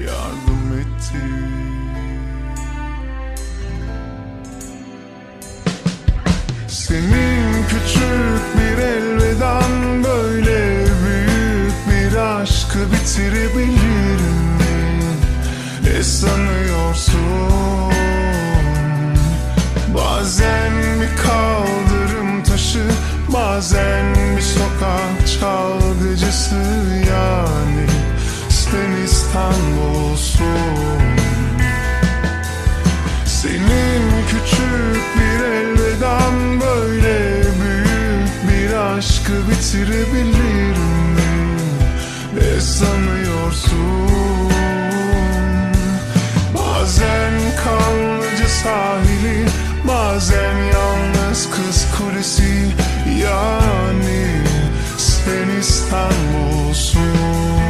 yardım etti Senin küçük bir elveden böyle büyük bir aşkı bitirebilir mi? Ne sanıyorsun? Bazen bir kaldırım taşı Bazen bir sokak çalgıcısı İstanbul'sun senin küçük bir elveden böyle büyük bir aşkı bitirebilir mi? Ne sanıyorsun? Bazen kanlıca sahili, bazen yalnız kız kulesi Yani sen İstanbul'sun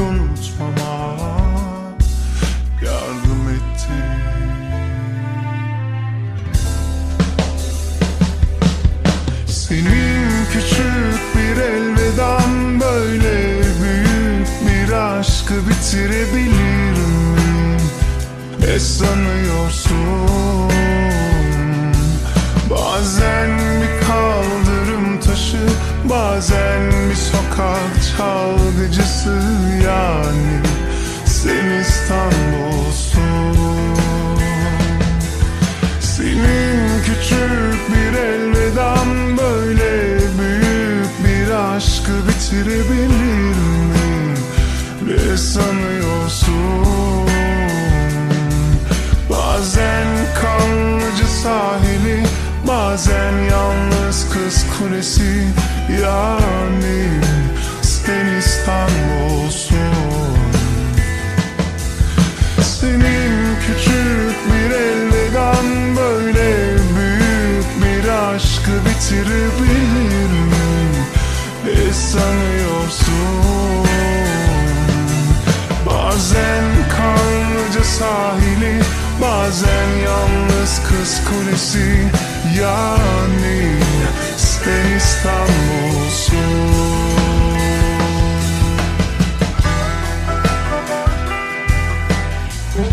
aşkı bitirebilir mi? Ne sanıyorsun? Bazen bir kaldırım taşı Bazen bir sokak çalgıcısı yani Sen İstanbul'sun senin küçük bir elveden böyle büyük bir aşkı bitirebilir sanıyorsun? Bazen kanlıca sahili, bazen yalnız kız kulesi Yani sen İstanbul'sun senin küçük bir elveden böyle büyük bir aşkı bitirebilir Bazen yalnız kız kulesi Yani sen İstanbul'sun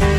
Thank.